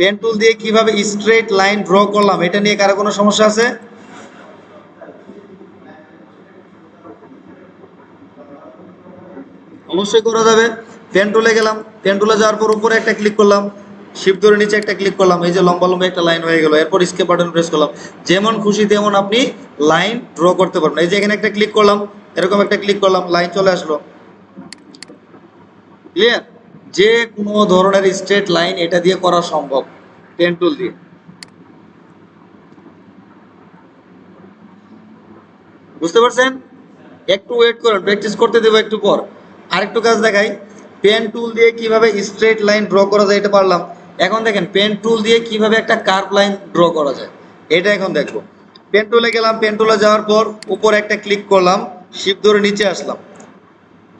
Pen tool দিয়ে কীভাবে straight line draw করলাম, এটা নিয়ে কারও কোনো সমস্যা আছে? অবশ্যই করা যাবে। পেন টুলে গেলাম, পেন টুলে যাওয়ার পর উপরে একটা ক্লিক করলাম শিপ ধরে নিচে একটা ক্লিক করলাম, এই যে লম্বা লম্বা একটা লাইন হয়ে গেল, এরপর স্কেপ বাটন প্রেস করলাম। যেমন খুশি তেমন আপনি লাইন ড্র করতে পারবেন। এই যে এখানে একটা ক্লিক করলাম, এরকম একটা ক্লিক করলাম লাইন চলে আসলো। ক্লিয়ার যে কোনো ধরনের স্ট্রেট লাইন এটা দিয়ে করা সম্ভব, পেন টুল দিয়ে। বুঝতে পারছেন? একটু ওয়েট করুন প্র্যাকটিস করতে দেবো একটু পর। আরেকটু কাজ দেখাই। পেন টুল দিয়ে কীভাবে স্ট্রেট লাইন ড্র করা যায় এটা পারলাম। এখন দেখেন, পেন টুল দিয়ে কীভাবে একটা কার্ভ লাইন ড্র করা যায়, এটা এখন দেখব। পেন টুলে গেলাম, পেন টুলে যাওয়ার পর উপর একটা ক্লিক করলাম শিপ ধরে নিচে আসলাম।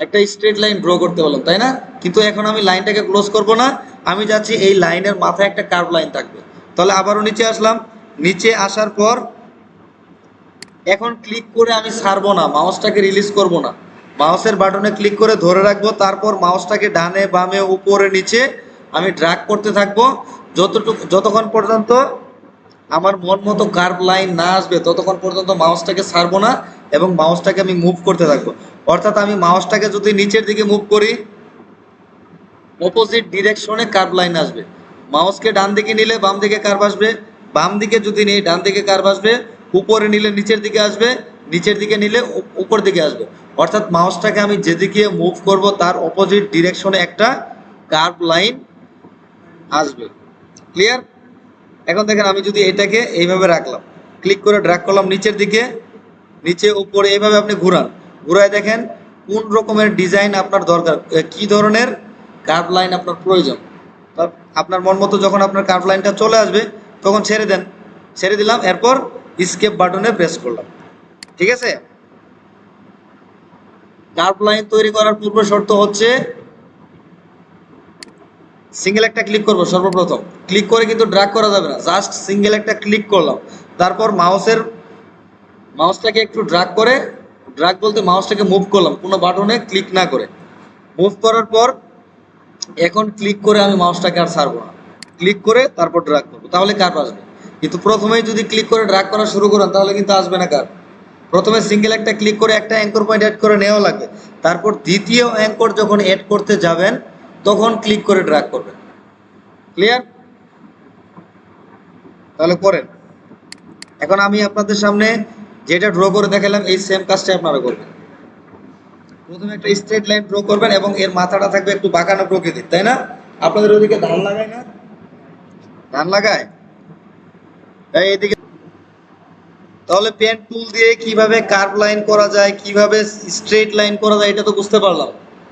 একটা স্ট্রেট লাইন ড্র করতে পারলাম তাই না? কিন্তু এখন আমি লাইনটাকে ক্লোজ করব না, আমি যাচ্ছি এই লাইনের মাথায় একটা কার্ভ লাইন থাকবে। তাহলে আবারও নিচে আসলাম। নিচে আসার পর এখন ক্লিক করে আমি ছাড়বো না মাউসটাকে রিলিজ করব না। মাউসের বাটনে ক্লিক করে ধরে রাখব, তারপর মাউসটাকে ডানে বামে উপরে নিচে আমি ড্রাগ করতে থাকব। যতটুকু যতক্ষণ পর্যন্ত আমার মন মতো কার্ভ লাইন না আসবে, ততক্ষণ পর্যন্ত মাউসটাকে ছাড়বো না এবং মাউসটাকে আমি মুভ করতে থাকব। অর্থাৎ আমি মাউসটাকে যদি নিচের দিকে মুভ করি অপোজিট ডিরেকশনে কার্ভ লাইন আসবে। মাউসকে ডান দিকে নিলে বাম দিকে কার্ভ আসবে, বাম দিকে যদি নিই, ডান দিকে কার্ভ আসবে, উপরে নিলে নিচের দিকে আসবে, নিচের দিকে নিলে উপর দিকে আসবে। অর্থাৎ মাউসটাকে আমি যেদিকে মুভ করব, তার অপোজিট ডিরেকশনে একটা কার্ভ লাইন আসবে। ক্লিয়ার এখন দেখেন আমি যদি এটাকে এইভাবে রাখলাম ক্লিক করে ড্র্যাগ করলাম নিচের দিকে, নিচে উপরে এইভাবে আপনি ঘুরান। ঘুরায় দেখেন কোন রকমের ডিজাইন আপনার দরকার কি ধরনের কার্ভ লাইন আপনার প্রয়োজন। আপনার মন মতো যখন আপনার কার্ভ লাইনটা চলে আসবে, তখন ছেড়ে দেন। ছেড়ে দিলাম, এরপর স্কেপ বাটনে প্রেস করলাম। ঠিক আছে? কার্ভ লাইন তৈরি করার পূর্ব শর্ত হচ্ছে সিঙ্গেল একটা ক্লিক করব, সর্বপ্রথম। ক্লিক করে কিন্তু ড্রাগ করা যাবে না। জাস্ট সিঙ্গেল একটা ক্লিক করলাম। তারপর মাউসের মাউসটাকে একটু ড্রাগ করে ড্রাগ বলতে মাউসটাকে মুভ করলাম, কোনো বাটনে ক্লিক না করে। মুভ করার পর, এখন ক্লিক করে আমি মাউসটাকে আর ছাড়বো না। ক্লিক করে তারপর ড্রাগ করব। তাহলে কার্ভ আসবে। কিন্তু প্রথমেই যদি ক্লিক করে ড্রাগ করা শুরু করেন, তাহলে কিন্তু আসবে না কার্ভ প্রথমে সিঙ্গেল একটা ক্লিক করে একটা অ্যাঙ্কর পয়েন্ট অ্যাড করে নেওয়া লাগবে। তারপর দ্বিতীয় অ্যাঙ্কর যখন অ্যাড করতে যাবেন তখন ক্লিক করে ড্র্যাগ করবেন। ক্লিয়ার তাহলে করেন এখন আমি আপনাদের সামনে যেটা ড্র করে দেখালাম, এই সেম কাজটা আপনারা করবেন। প্রথমে একটা স্ট্রেট লাইন ড্র করবেন এবং এর মাথাটা থাকবে একটু বাঁকানো প্রকৃতির, তাই না? আপনাদের ওদিকে ধান লাগায় না? ধান লাগায়? তাই এদিকে তাহলে পেন টুল দিয়ে কীভাবে কার্ভ লাইন করা যায়, কীভাবে স্ট্রেট লাইন করা যায়, এটা তো বুঝতে পারলাম।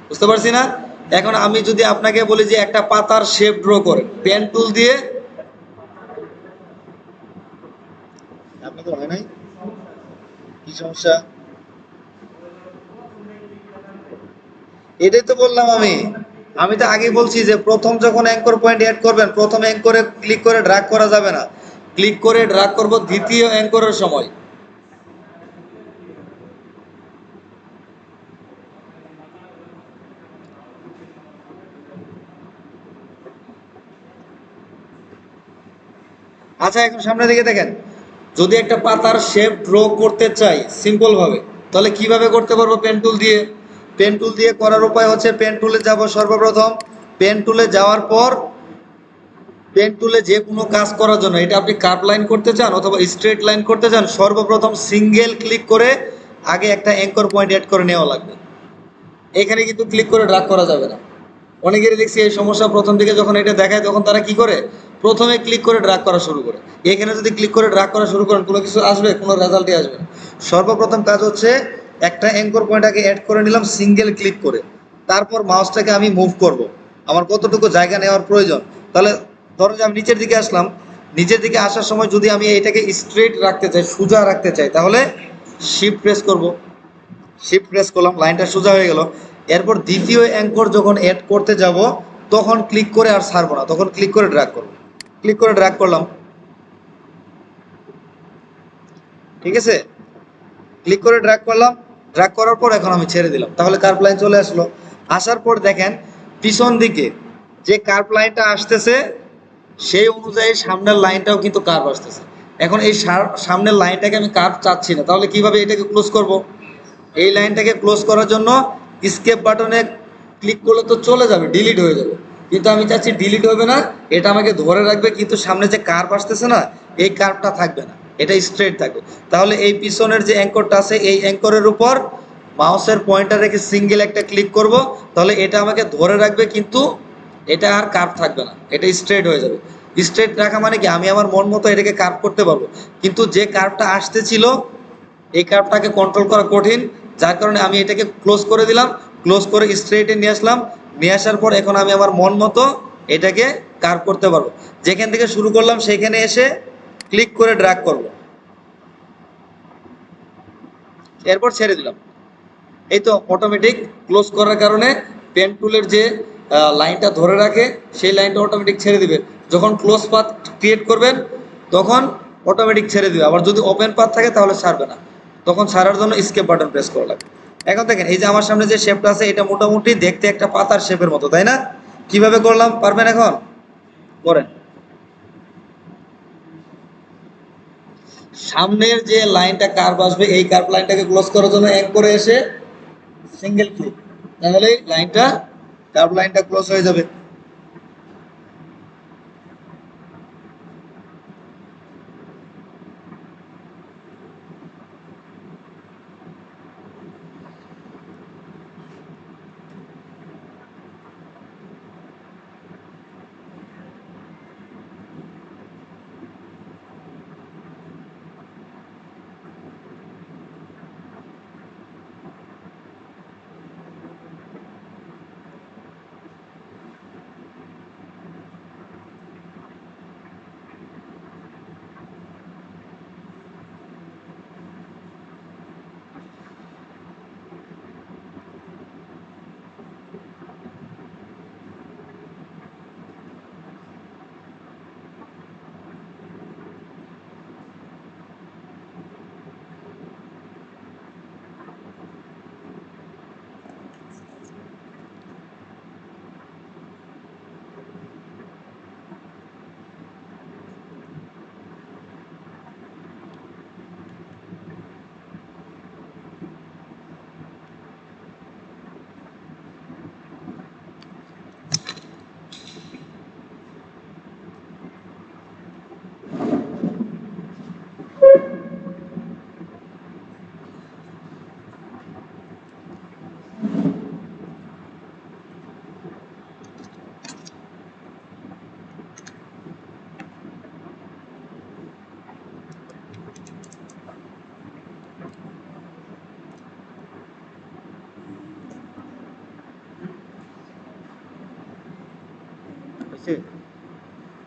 বুঝতে পারছি না? এখন আমি যদি আপনাকে বলি যে একটা পাতার শেপ ড্র করেন পেন টুল দিয়ে। আপনাদের হয় নাই? কি সমস্যা? এটাই তো বললাম আমি। আমি তো আগে বলছি যে প্রথম যখন অ্যাঙ্কর পয়েন্ট অ্যাড করবেন প্রথম অ্যাঙ্করে ক্লিক করে ড্রাগ করা যাবে না। ক্লিক করে ড্রাগ করব দ্বিতীয় অ্যাঙ্করের সময়। আচ্ছা এখন সামনের দিকে দেখেন। যদি একটা পাতার শেপ ড্র করতে চাই সিম্পল ভাবে, তাহলে কীভাবে করতে পারব পেন টুল দিয়ে? পেন টুল দিয়ে করার উপায় হচ্ছে পেন টুলে যাব সর্বপ্রথম। পেন টুলে যাওয়ার পর পেন টুলে যে কোনো কাজ করার জন্য, এটা আপনি কার্ভ লাইন করতে চান অথবা স্ট্রেট লাইন করতে চান, সর্বপ্রথম সিঙ্গেল ক্লিক করে আগে একটা অ্যাঙ্কর পয়েন্ট অ্যাড করে নেওয়া লাগবে। এখানে কিন্তু ক্লিক করে ড্রাগ করা যাবে না। অনেকেরই দেখছি এই সমস্যা প্রথম দিকে যখন এটা দেখায়, তখন তারা কি করে? প্রথমে ক্লিক করে ড্রাগ করা শুরু করে। এখানে যদি ক্লিক করে ড্রাগ করা শুরু করেন, কোনো কিছু আসবে, কোনো রেজাল্টই আসবে না। সর্বপ্রথম কাজ হচ্ছে একটা অ্যাঙ্কর পয়েন্ট আগে অ্যাড করে নিলাম সিঙ্গেল ক্লিক করে। তারপর মাউসটাকে আমি মুভ করব। আমার কতটুকু জায়গা নেওয়ার প্রয়োজন? তাহলে ধরো যে আমি নিচের দিকে আসলাম। নিচের দিকে আসার সময় যদি আমি এটাকে স্ট্রেট রাখতে চাই, সোজা রাখতে চাই, তাহলে শিফট প্রেস করব। শিফট প্রেস করলাম লাইনটা সোজা হয়ে গেল। এরপর দ্বিতীয় অ্যাঙ্কর যখন অ্যাড করতে যাব, তখন ক্লিক করে আর ছাড়বো না, তখন ক্লিক করে ড্র্যাগ করব। ক্লিক করে ড্র্যাগ করলাম। ঠিক আছে? ক্লিক করে ড্র্যাগ করলাম। ড্র্যাগ করার পর এখন আমি ছেড়ে দিলাম। তাহলে কার্ভ লাইন চলে আসলো। আসার পর দেখেন, পিছন দিকে যে কার্ভ লাইনটা আসতেছে, সেই অনুযায়ী সামনের লাইনটাও কিন্তু কার্ভ আসতেছে। এখন এই সামনের লাইনটাকে আমি কার্ভ চাচ্ছি না। তাহলে কীভাবে এটাকে ক্লোজ করব? এই লাইনটাকে ক্লোজ করার জন্য স্কেপ বাটনে ক্লিক করলে তো চলে যাবে ডিলিট হয়ে যাবে। কিন্তু আমি চাচ্ছি ডিলিট হবে না, এটা আমাকে ধরে রাখবে, কিন্তু সামনে যে কার্ভ আসতেছে না, এই কার্ভটা থাকবে না, এটা স্ট্রেট থাকবে। তাহলে এই পিছনের যে অ্যাঙ্করটা আছে, এই অ্যাঙ্করের উপর মাউসের পয়েন্টার রেখে সিঙ্গেল একটা ক্লিক করব, তাহলে এটা আমাকে ধরে রাখবে, কিন্তু এটা আর কার্ভ থাকবে না, এটা স্ট্রেট হয়ে যাবে। স্ট্রেট রাখা মানে কি? আমি আমার মন মতো এটাকে কার্ভ করতে পারব। কিন্তু যে কার্ভটা আসতেছিল, এই কার্ভটাকে কন্ট্রোল করা কঠিন, যার কারণে আমি এটাকে ক্লোজ করে দিলাম ক্লোজ করে স্ট্রেটে নিয়ে আসলাম নিয়ে আসার পর এখন আমি আমার মন মতো এটাকে কার্ভ করতে পারব। যেখান থেকে শুরু করলাম সেখানে এসে ক্লিক করে ড্র্যাগ করব। এরপর ছেড়ে দিলাম। এই তো অটোমেটিক ক্লোজ করার কারণে পেন টুলের যে লাইনটা ধরে রাখে, সেই লাইনটা অটোমেটিক ছেড়ে দিবে। যখন ক্লোজ পাথ ক্রিয়েট করবেন, তখন অটোমেটিক ছেড়ে দিবে। আবার যদি ওপেন পাথ থাকে তাহলে ছাড়বে না। তখন ছাড়ার জন্য স্কেপ বাটন প্রেস করা লাগবে। এখন দেখেন, এই যে আমার সামনে যে শেপটা আছে, এটা মোটামুটি দেখতে একটা পাতার শেপের মতো, তাই না? কীভাবে করলাম, পারবেন এখন? করেন সামনের যে লাইনটা কার্ভ আসবে, এই কার্ভ লাইনটাকে ক্লোজ করার জন্য এক করে এসে সিঙ্গেল ক্লিক তাহলে লাইনটা কার্ভ লাইনটা ক্লোজ হয়ে যাবে।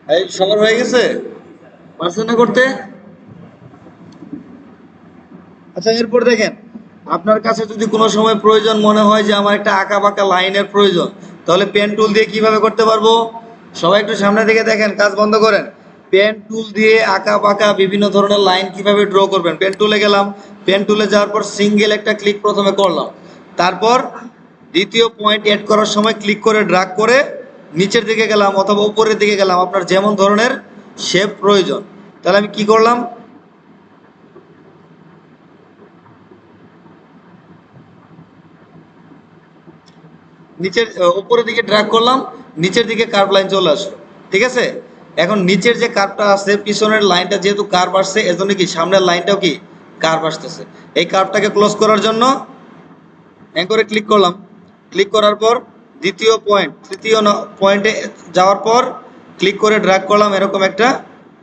এই সবার হয়ে গেছে? পারছেন করতে? আচ্ছা এরপর দেখেন, আপনার কাছে যদি কোনো সময় প্রয়োজন মনে হয় যে আমার একটা আঁকা বাঁকা লাইনের প্রয়োজন, তাহলে পেন টুল দিয়ে কীভাবে করতে পারব? সবাই একটু সামনে দিকে দেখেন, কাজ বন্ধ করেন। পেন টুল দিয়ে আঁকা বাঁকা বিভিন্ন ধরনের লাইন কীভাবে ড্র করবেন? পেন টুলে গেলাম, পেন টুলে যাওয়ার পর সিঙ্গেল একটা ক্লিক প্রথমে করলাম। তারপর দ্বিতীয় পয়েন্ট অ্যাড করার সময় ক্লিক করে ড্রাগ করে নিচের দিকে গেলাম অথবা উপরের দিকে গেলাম, আপনার যেমন ধরনের শেপ প্রয়োজন। তাহলে আমি কি করলাম? নিচের উপরের দিকে ড্র্যাগ করলাম, নিচের দিকে কার্ভ লাইন চলে আসলো। ঠিক আছে? এখন নিচের যে কার্ভটা আছে, পিছনের লাইনটা যেহেতু কার্ভ আসছে, এজন্য কি সামনের লাইনটাও কি কার্ভ আসতেছে। এই কার্ভটাকে ক্লোজ করার জন্য অ্যাঙ্করে ক্লিক করলাম। ক্লিক করার পর দ্বিতীয় পয়েন্ট তৃতীয় পয়েন্টে যাওয়ার পর ক্লিক করে ড্র্যাগ করলাম এরকম একটা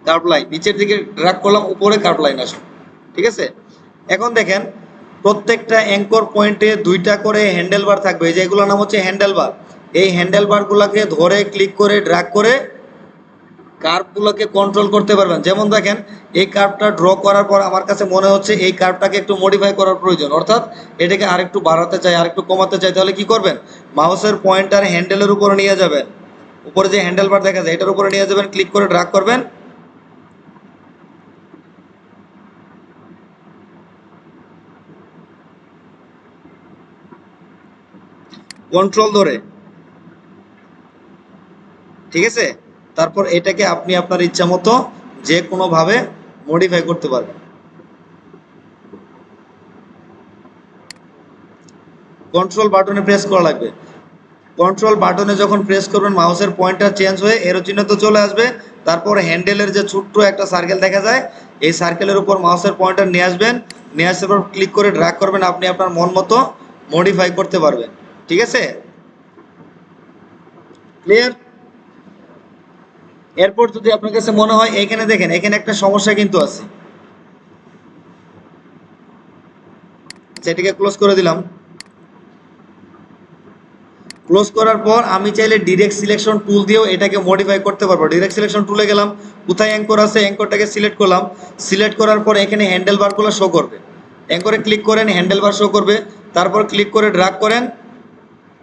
কার্ভ লাইন নিচের দিকে ড্র্যাগ করলাম, উপরে কার্ভ লাইন আসলো। ঠিক আছে? এখন দেখেন, প্রত্যেকটা অ্যাঙ্কর পয়েন্টে দুইটা করে হ্যান্ডেল বার থাকবে। এই যে এগুলোর নাম হচ্ছে হ্যান্ডেল বার এই হ্যান্ডেল বারগুলোকে ধরে ক্লিক করে ড্র্যাগ করে কার্ভগুলোকে কন্ট্রোল করতে পারবেন। যেমন দেখেন, এই কার্ভটা ড্র করার পর আমার কাছে মনে হচ্ছে এই কার্ভটাকে একটু মডিফাই করার প্রয়োজন। অর্থাৎ এটাকে আরেকটু বাড়াতে চাই, আরেকটু কমাতে চাই, তাহলে কি করবেন? মাউসের পয়েন্টার হ্যান্ডেলের উপরে নিয়ে যাবেন। উপরে যে হ্যান্ডেল বার দেখা যায়, এটার উপরে নিয়ে যাবেন ক্লিক করে ড্রাগ করবেন। কন্ট্রোল ধরে। ঠিক আছে? তারপর এটাকে আপনি আপনার ইচ্ছা মতো যে কোনোভাবে মডিফাই করতে পারবেন। কন্ট্রোল বাটনে প্রেস করা লাগবে। কন্ট্রোল বাটনে যখন প্রেস করবেন মাউসের পয়েন্টার চেঞ্জ হয়ে এরো চিহ্ন তো চলে আসবে। তারপর হ্যান্ডেলের যে ছোট্ট একটা সার্কেল দেখা যায়, এই সার্কেলের উপর মাউসের পয়েন্টার নিয়ে আসবেন। নিয়ে আসার পর ক্লিক করে ড্র্যাগ করবেন, আপনি আপনার মন মতো মডিফাই করতে পারবেন। ঠিক আছে? ক্লিয়ার এরপর যদি আপনার কাছে মনে হয়, এখানে দেখেন, এখানে একটা সমস্যা কিন্তু আছে। সেটিকে ক্লোজ করে দিলাম। ক্লোজ করার পর আমি চাইলে ডিরেক্ট সিলেকশন টুল দিয়েও এটাকে মডিফাই করতে পারব। ডিরেক্ট সিলেকশন টুলে গেলাম, কোথায় অ্যাঙ্কর আছে অ্যাঙ্করটাকে সিলেক্ট করলাম। সিলেক্ট করার পর এখানে হ্যান্ডেল বারগুলো শো করবে অ্যাঙ্করে ক্লিক করেন হ্যান্ডেল বার শো করবে। তারপর ক্লিক করে ড্রাগ করেন,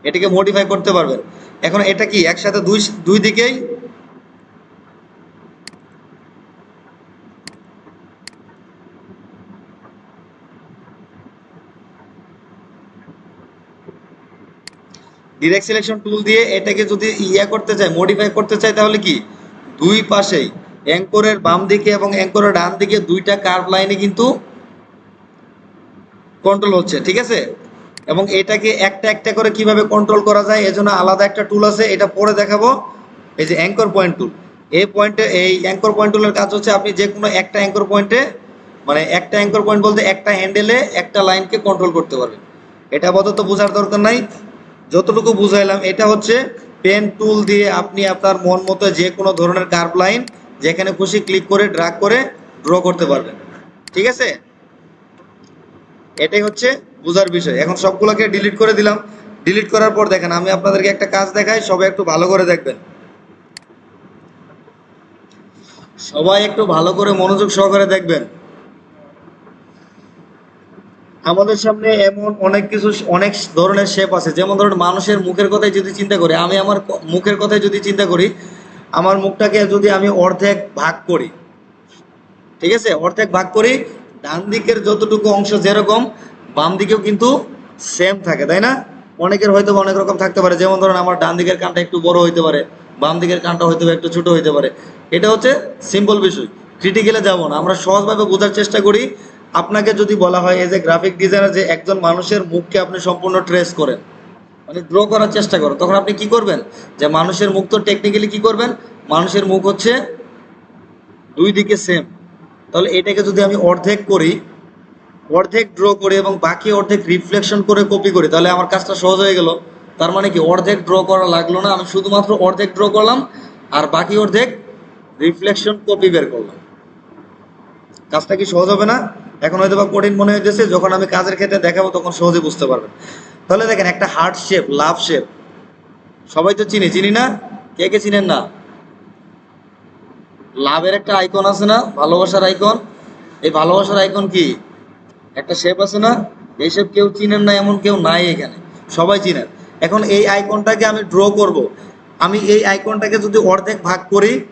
এটাকে মডিফাই করতে পারবেন। এখন এটা কি, একসাথে দুই দুই দিকেই ডিরেক্ট সিলেকশন টুল দিয়ে এটাকে যদি ইয়া করতে চাই মডিফাই করতে চাই তাহলে কি? দুই পাশেই অ্যাঙ্করের বাম দিকে এবং অ্যাঙ্করের ডান দিকে দুইটা কার্ভ লাইনে কিন্তু কন্ট্রোল হচ্ছে, ঠিক আছে? এবং এটাকে একটা একটা করে কীভাবে কন্ট্রোল করা যায়, এজন্য আলাদা একটা টুল আছে, এটা পরে দেখাবো। এই যে অ্যাঙ্কর পয়েন্ট টুল এই পয়েন্টে এই অ্যাঙ্কর পয়েন্ট টুলের কাজ হচ্ছে আপনি যে কোনো একটা অ্যাঙ্কর পয়েন্টে মানে একটা অ্যাঙ্কর পয়েন্ট বলতে একটা হ্যান্ডেলে একটা লাইনকে কন্ট্রোল করতে পারবেন। এটা আপাতত বোঝার দরকার নাই। যতটুকু বুঝাইলাম, এটা হচ্ছে পেন টুল দিয়ে আপনি আপনার মন মতো যে কোনো ধরনের কার্ভ লাইন যেখানে খুশি ক্লিক করে ড্রাগ করে ড্র করতে পারবেন। ঠিক আছে? এটাই হচ্ছে বোঝার বিষয়। এখন সবগুলোকে ডিলিট করে দিলাম। ডিলিট করার পর দেখেন, আমি আপনাদেরকে একটা কাজ দেখাই, সবাই একটু ভালো করে দেখবেন। সবাই একটু ভালো করে মনোযোগ সহকারে দেখবেন। আমাদের সামনে এমন অনেক কিছু, অনেক ধরনের শেপ আছে। যেমন ধরুন, মানুষের মুখের কথাই যদি চিন্তা করি, আমি আমার মুখের কথাই যদি চিন্তা করি, আমার মুখটাকে যদি আমি অর্ধেক ভাগ করি, ঠিক আছে? অর্ধেক ভাগ করি, ডান দিকের যতটুকু অংশ যেরকম, বাম দিকেও কিন্তু সেম থাকে, তাই না? অনেকের হয়তো অনেক রকম থাকতে পারে। যেমন ধরুন, আমার ডান দিকের কানটা একটু বড় হইতে পারে, বাম দিকের কানটা হয়তো একটু ছোট হইতে পারে। এটা হচ্ছে সিম্পল বিষয়। ক্রিটিক্যালে যাব না। আমরা সহজভাবে বোঝার চেষ্টা করি আপনাকে যদি বলা হয় এই যে গ্রাফিক ডিজাইনার যে একজন মানুষের মুখকে আপনি সম্পূর্ণ ট্রেস করেন মানে ড্র করার চেষ্টা করেন, তখন আপনি কি করবেন? যে মানুষের মুখ তো টেকনিক্যালি কি করবেন? মানুষের মুখ হচ্ছে দুই দিকে সেম তাহলে এটাকে যদি আমি অর্ধেক করি, অর্ধেক ড্র করি এবং বাকি অর্ধেক রিফ্লেকশন করে কপি করি, তাহলে আমার কাজটা সহজ হয়ে গেল। তার মানে কি, অর্ধেক ড্র করা লাগল না, আমি শুধুমাত্র অর্ধেক ড্র করলাম, আর বাকি অর্ধেক রিফ্লেকশন কপি বের করলাম। কাজটা কি সহজ হবে না? এখন হয়তো বা কঠিন মনে হইতেছে, যখন আমি কাজের ক্ষেত্রে দেখাবো তখন সহজে বুঝতে পারবেন। তাহলে দেখেন, একটা হার্ট শেপ লাভ শেপ সবাই তো চিনি চিনি না? কে কে চিনেন না? লাভের একটা আইকন আছে না? ভালোবাসার আইকন এই ভালোবাসার আইকন কি? একটা শেপ আছে না? এই শেপ কেউ চিনেন না, এমন কেউ নাই এখানে। সবাই চিনেন। এখন এই আইকনটাকে আমি ড্র করব। আমি এই আইকনটাকে যদি অর্ধেক ভাগ করি,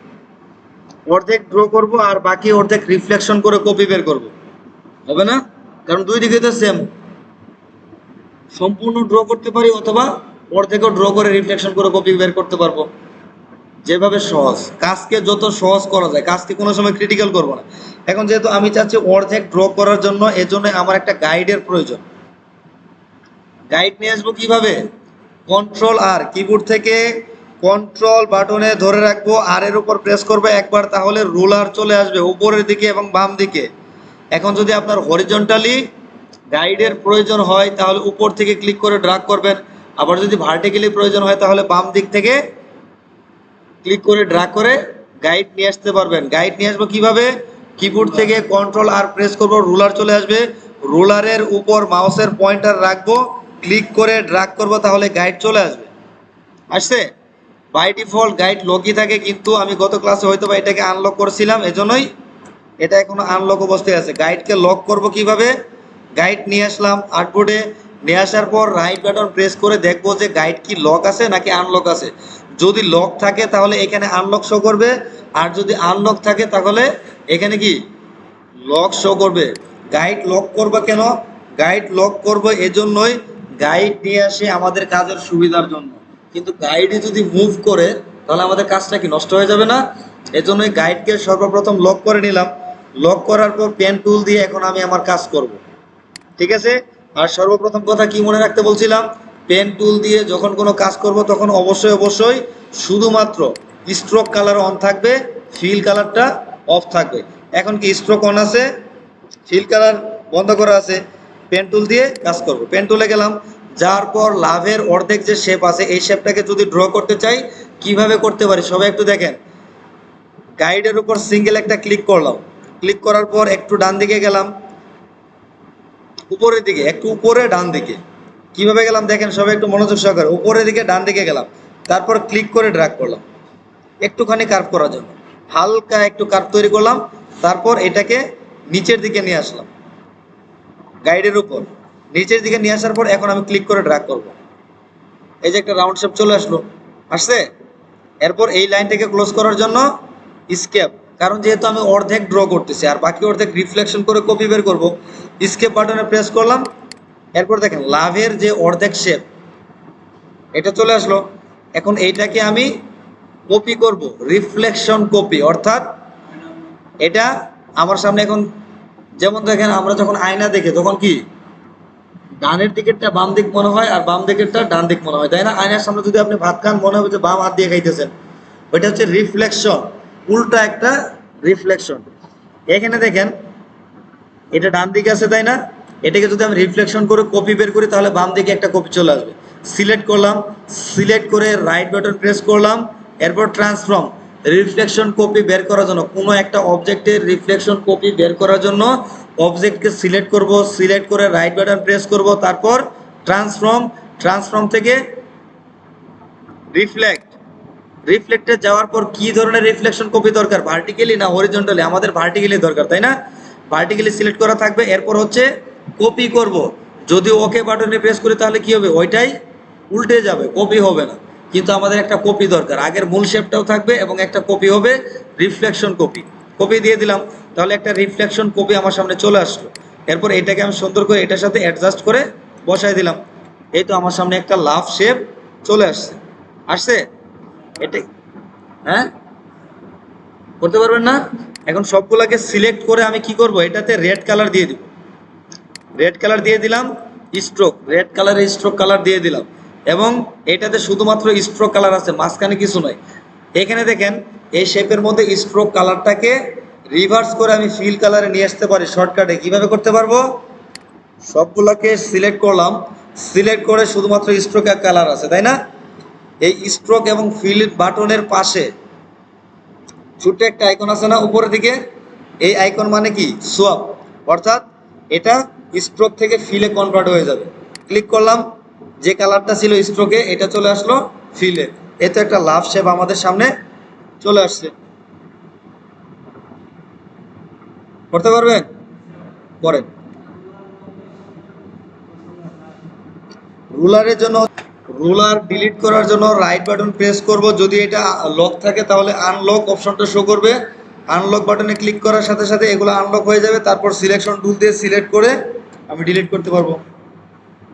অর্ধেক ড্র করব আর বাকি অর্ধেক রিফ্লেকশন করে কপি বের করব। হবে না? কারণ দুই দিকে তো সেম সম্পূর্ণ ড্র করতে পারি অথবা অর্ধেকও ড্র করে রিফ্লেকশন করে কপি বের করতে পারব। যেভাবে সহজ। কাজকে যত সহজ করা যায়, কাজকে কোনো সময় ক্রিটিক্যাল করব না। এখন যেহেতু আমি চাচ্ছি অর্ধেক ড্র করার জন্য, এজন্য আমার একটা গাইডের প্রয়োজন। গাইড নিয়ে আসব কীভাবে? কন্ট্রোল আর কিবোর্ড থেকে কন্ট্রোল বাটনে ধরে রাখব। আর এর উপর প্রেস করব একবার, তাহলে রুলার চলে আসবে উপরের দিকে এবং বাম দিকে। এখন যদি আপনার হরিজন্টালি গাইডের প্রয়োজন হয়, তাহলে উপর থেকে ক্লিক করে ড্রাগ করবেন। আবার যদি ভার্টিক্যালি প্রয়োজন হয়, তাহলে বাম দিক থেকে ক্লিক করে ড্রাগ করে গাইড নিয়ে আসতে পারবেন। গাইড নিয়ে আসব কীভাবে? কিবোর্ড থেকে কন্ট্রোল আর প্রেস করব রুলার চলে আসবে। রুলারের উপর মাউসের পয়েন্টার রাখব ক্লিক করে ড্রাগ করব, তাহলে গাইড চলে আসবে। আসছে? বাই ডিফল্ট গাইড লকই থাকে, কিন্তু আমি গত ক্লাসে হয়তো বা এটাকে আনলক করেছিলাম, এজন্যই এটা এখনও আনলক অবস্থায় আছে। গাইডকে লক করব কীভাবে? গাইড নিয়ে আসলাম আর্টবোর্ডে নিয়ে আসার পর রাইট বাটন প্রেস করে দেখব যে গাইড কি লক আছে নাকি আনলক আছে। যদি লক থাকে তাহলে এখানে আনলক শো করবে। আর যদি আনলক থাকে তাহলে এখানে কি? লক শো করবে। গাইড লক করব কেন? গাইড লক করব এজন্যই গাইড নিয়ে আসে আমাদের কাজের সুবিধার জন্য। কিন্তু গাইডে যদি মুভ করে, তাহলে আমাদের কাজটা কি নষ্ট হয়ে যাবে না? এজন্যই গাইডকে সর্বপ্রথম লক করে নিলাম। লক করার পর পেন টুল দিয়ে এখন আমি আমার কাজ করব। ঠিক আছে? আর সর্বপ্রথম কথা কি মনে রাখতে বলছিলাম? পেন টুল দিয়ে যখন কোনো কাজ করব, তখন অবশ্যই অবশ্যই শুধুমাত্র স্ট্রোক কালার অন থাকবে ফিল কালারটা অফ থাকবে। এখন কি স্ট্রোক অন আছে? ফিল কালার বন্ধ করা আছে। পেন টুল দিয়ে কাজ করব। পেন টুলে গেলাম। যার পর লাভের অর্ধেক যে শেপ আছে, এই শেপটাকে যদি ড্র করতে চাই, কীভাবে করতে পারি? সবাই একটু দেখেন। গাইডের উপর সিঙ্গেল একটা ক্লিক করলাম। ক্লিক করার পর একটু ডান দিকে গেলাম। উপরের দিকে, একটু উপরে, ডান দিকে। কীভাবে গেলাম দেখেন, সবাই একটু মনোযোগ সহকারে। উপরের দিকে, ডান দিকে গেলাম। তারপর ক্লিক করে ড্রাগ করলাম। একটুখানি কার্ভ করার জন্য। হালকা একটু কার্ভ তৈরি করলাম। তারপর এটাকে নিচের দিকে নিয়ে আসলাম। গাইডের উপর। নিচের দিকে নিয়ে আসার পর এখন আমি ক্লিক করে ড্রাগ করব। এই যে একটা রাউন্ড শেপ চলে আসলো। আসছে? এরপর এই লাইনটাকে ক্লোজ করার জন্য স্কেপ কারণ যেহেতু আমি অর্ধেক ড্র করতেছি, আর বাকি অর্ধেক রিফ্লেকশন করে কপি বের করব স্কেপ বাটনে প্রেস করলাম, এরপর দেখেন লাভের যে অর্ধেক শেপ এটা চলে আসলো। এখন এইটাকে আমি কপি করব রিফ্লেকশন কপি অর্থাৎ এটা আমার সামনে এখন, যেমন দেখেন আমরা যখন আয়না দেখি, তখন কি? ডানের দিকেরটা বাম দিক মনে হয়, আর বাম দিকেরটা ডান দিক মনে হয়, তাই না? আয়নার সামনে যদি আপনি ভাত খান, মনে হবে যে বাম হাত দিয়ে খাইতেছেন। ওইটা হচ্ছে রিফ্লেকশন উল্টা একটা রিফ্লেকশন এখানে দেখেন, এটা ডান দিকে আছে, তাই না? এটাকে যদি আমি রিফ্লেকশন করে কপি বের করি, তাহলে বাম দিকে একটা কপি চলে আসবে। সিলেক্ট করলাম সিলেক্ট করে রাইট বাটন প্রেস করলাম, এরপর ট্রান্সফর্ম রিফ্লেকশন কপি বের করার জন্য, কোনো একটা অবজেক্টের রিফ্লেকশন কপি বের করার জন্য অবজেক্টকে সিলেক্ট করব সিলেক্ট করে রাইট বাটন প্রেস করব, তারপর ট্রান্সফর্ম ট্রান্সফর্ম থেকে রিফ্লেক্ট রিফ্লেক্টে যাওয়ার পর কি ধরনের রিফ্লেকশন কপি দরকার? ভার্টিক্যালি না হরিজন্টালি আমাদের ভার্টিক্যালি দরকার, তাই না? ভার্টিক্যালি সিলেক্ট করা থাকবে, এরপর হচ্ছে কপি করব। যদি ওকে বাটনে প্রেস করি, তাহলে কি হবে? ওইটাই উল্টে যাবে কপি হবে না। কিন্তু আমাদের একটা কপি দরকার। আগের মূল শেপটাও থাকবে এবং একটা কপি হবে রিফ্লেকশন কপি কপি দিয়ে দিলাম, তাহলে একটা রিফ্লেকশন কপি আমার সামনে চলে আসলো। এরপর এটাকে আমি সুন্দর করে এটার সাথে অ্যাডজাস্ট করে বসাই দিলাম। এই তো আমার সামনে একটা লাভ শেপ চলে আসছে। আসছে? এটা হ্যাঁ? করতে পারবেন না? এখন সবগুলাকে সিলেক্ট করে আমি কি করব? এটাতে রেড কালার দিয়ে দিব। রেড কালার দিয়ে দিলাম স্ট্রোক রেড কালারের স্ট্রোক কালার দিয়ে দিলাম। এবং এটাতে শুধুমাত্র স্ট্রোক কালার আছে, মাঝখানে কিছু নয়। এখানে দেখেন, এই শেপের মধ্যে স্ট্রোক কালারটাকে রিভার্স করে আমি ফিল কালারে নিয়ে আসতে পারি। শর্টকাটে কীভাবে করতে পারব? সবগুলাকে সিলেক্ট করলাম। সিলেক্ট করে শুধুমাত্র স্ট্রোক কালার আছে, তাই না? এই স্ট্রোক এবং ফিল বাটনের পাশে ছোট্ট একটা আইকন আছে না উপরের দিকে? এই আইকন মানে কি? সোয়াপ অর্থাৎ এটা স্ট্রোক থেকে ফিলে কনভার্ট হয়ে যাবে। ক্লিক করলাম, যে কালারটা ছিল স্ট্রোকে এটা চলে আসলো ফিলে এ। তো একটা লাভ শেপ আমাদের সামনে চলে আসছে। করতে পারবেন? করেন রুলারের জন্য রুলার ডিলিট করার জন্য রাইট বাটন প্রেস করব। যদি এটা লক থাকে, তাহলে আনলক অপশনটা শো করবে। আনলক বাটনে ক্লিক করার সাথে সাথে এগুলো আনলক হয়ে যাবে। তারপর সিলেকশন টুল দিয়ে সিলেক্ট করে আমি ডিলিট করতে পারব।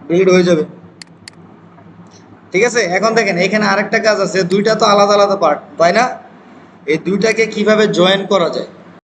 ডিলিট হয়ে যাবে। ঠিক আছে? এখন দেখেন, এখানে আরেকটা কাজ আছে। দুইটা তো আলাদা আলাদা পার্ট তাই না? এই দুইটাকে কীভাবে জয়েন করা যায়?